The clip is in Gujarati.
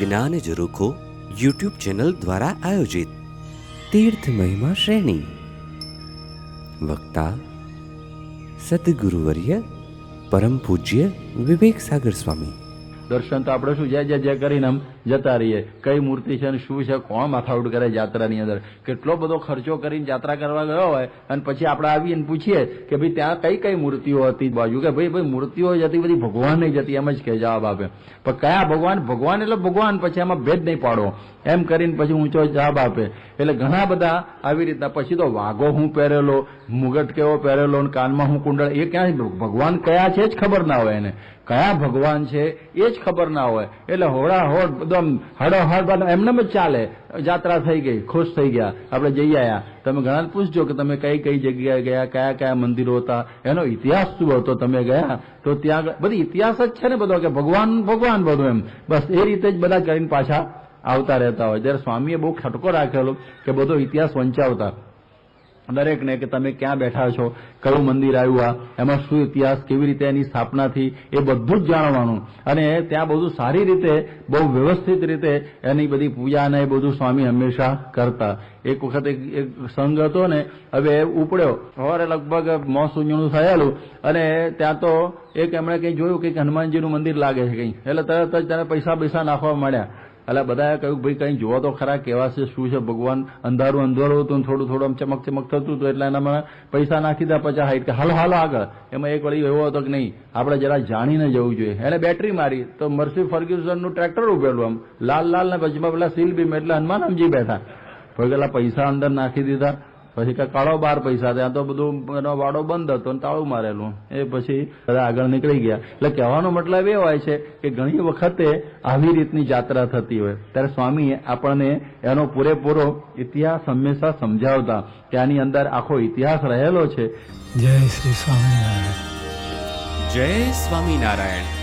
જ્ઞાન ઝરૂખો યુટ્યુબ ચેનલ દ્વારા આયોજિત તીર્થ મહિમા શ્રેણી. વક્તા સદગુરુવર્ય પરમ પૂજ્ય વિવેક સાગર સ્વામી. દર્શન તો આપણે શું જય જય જય કરીને આમ જતા રહીએ. કઈ મૂર્તિ છે અને શું છે, કોણ માથાઉડ કરે જાત્રાની અંદર? કેટલો બધો ખર્ચો કરીને જાત્રા કરવા ગયો હોય, અને પછી આપણે આવીને પૂછીએ કે ભાઈ ત્યાં કઈ કઈ મૂર્તિઓ હતી બાજુ? કે ભાઈ ભાઈ મૂર્તિઓ જતી બધી ભગવાન નહીં જતી એમ જ કે જવાબ આપે. પણ કયા ભગવાન? ભગવાન એટલે ભગવાન, પછી એમાં ભેદ નહીં પાડો. એમ કરીને પછી ઊંચો જવાબ આપે. એટલે ઘણા બધા આવી રીતના, પછી તો વાઘો હું પહેરેલો, મુગટ કેવો પહેરેલો, ને કાનમાં હું કુંડળ, એ ક્યાં ભગવાન કયા છે જ ખબર ના હોય એને. કયા ભગવાન છે એ જ ખબર ના હોય. એટલે હોડા હોડ એકદમ હડો હડ એમને જ ચાલે. જાત્રા થઈ ગઈ, ખુશ થઈ ગયા. આપણે જઈ આવ્યા તમે ઘણા પૂછજો કે તમે કઈ કઈ જગ્યાએ ગયા, કયા કયા મંદિરો હતા? એનો ઇતિહાસ શું હતો તમે ગયા તો ત્યાં બધી ઇતિહાસ જ છે ને બધો કે ભગવાન ભગવાન બધું એમ. બસ એ રીતે જ બધા કરીને પાછા આવતા રહેતા હોય. જ્યારે સ્વામીએ બહુ ખટકો રાખેલો કે બધો ઇતિહાસ વંચાવતા. દરેકને કે તમે ક્યાં બેઠા છો, કયું મંદિર આવ્યું આ, એમાં શું ઇતિહાસ, કેવી રીતે એની સ્થાપના થઈ, એ બધું જ જાણવાનું. અને ત્યાં બધું સારી રીતે, બહુ વ્યવસ્થિત રીતે એની બધી પૂજા અને એ બધું સ્વામી હંમેશા કરતા. એક વખત એક સંઘ હતો ને, હવે ઉપડ્યો. સવારે લગભગ ઉંજણું થયેલું. અને ત્યાં તો એક એમણે કંઈ જોયું કે હનુમાનજીનું મંદિર લાગે છે કંઈ. એટલે તરત જ તેને પૈસા પૈસા નાખવા માંડ્યા એટલે બધાએ કહ્યું, ભાઈ કંઈ જોવા તો ખરા કેવા છે, શું છે ભગવાન? અંધારું અંધારું હતું થોડું થોડું આમ ચમક ચમક થતું હતું, એટલે એનામાં પૈસા નાખી દીધા પચાસ હાઈટ કે, હાલ, હાલો આગળ. એમાં એક વળી એવો હતો કે નહીં, આપણે જરા જાણીને જવું જોઈએ. એને બેટરી મારી, તો મર્સી ફર્ગ્યુસનનું ટ્રેક્ટર ઉભેલું આમ. લાલ લાલ ને પછી પેલા સીલ બીમ, એટલે હનુમાનજી બેઠા. પછી પેલા પૈસા અંદર નાખી દીધા પછી કે કાળો બાર પૈસા ત્યાં તો બધું એનો વાડો બંધ હતો ને તાળું મારેલું. એ પછી બધા આગળ નીકળી ગયા. એટલે કહેવાનો મતલબ એ હોય છે કે ઘણી વખતે આવી રીતની જાત્રા થતી હોય. ત્યારે સ્વામીએ આપણને એનો પૂરેપૂરો ઇતિહાસ હંમેશા સમજાવતા કે આની અંદર આખો ઇતિહાસ રહેલો છે. જય શ્રી સ્વામિનારાયણ. જય સ્વામિનારાયણ.